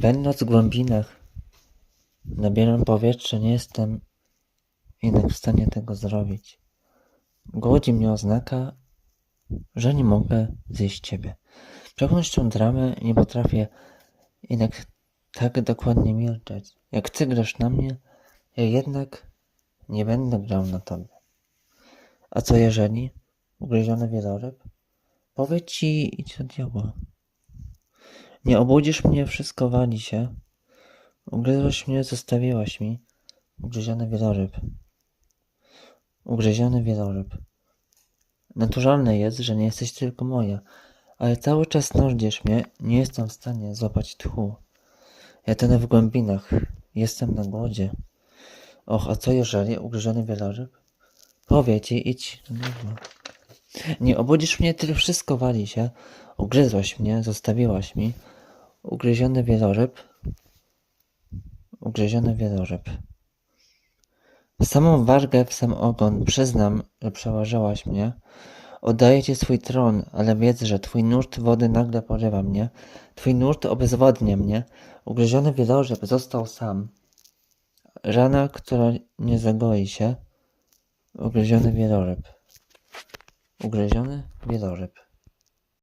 Będąc w głębinach, nabieram powietrza, nie jestem jednak w stanie tego zrobić. Głodzi mnie oznaka, że nie mogę zjeść ciebie. Przechodząc tą dramę, nie potrafię jednak tak dokładnie milczeć. Jak ty grasz na mnie, ja jednak nie będę grał na tobie. A co jeżeli? Ugryziony wieloryb? Powiedz ci, idź od diabła. Nie obudzisz mnie, wszystko wali się. Ugryzłaś mnie, zostawiłaś mi. Ugryziony wieloryb. Ugryziony wieloryb. Naturalne jest, że nie jesteś tylko moja, ale cały czas nurdzisz mnie, nie jestem w stanie złapać tchu. Ja tonę w głębinach, jestem na głodzie. Och, a co jeżeli ugryziony wieloryb? Powie ci, idź do niego. Nie obudzisz mnie, tyle wszystko wali się. Ugryzłaś mnie, zostawiłaś mi. Ugryziony wieloryb. Ugryziony wieloryb. Samą wargę, w sam ogon, przyznam, że przełożyłaś mnie. Oddaję ci swój tron, ale wiedz, że twój nurt wody nagle porywa mnie. Twój nurt obezwładnia mnie. Ugryziony wieloryb został sam. Rana, która nie zagoi się. Ugryziony wieloryb. Ugryziony wieloryb.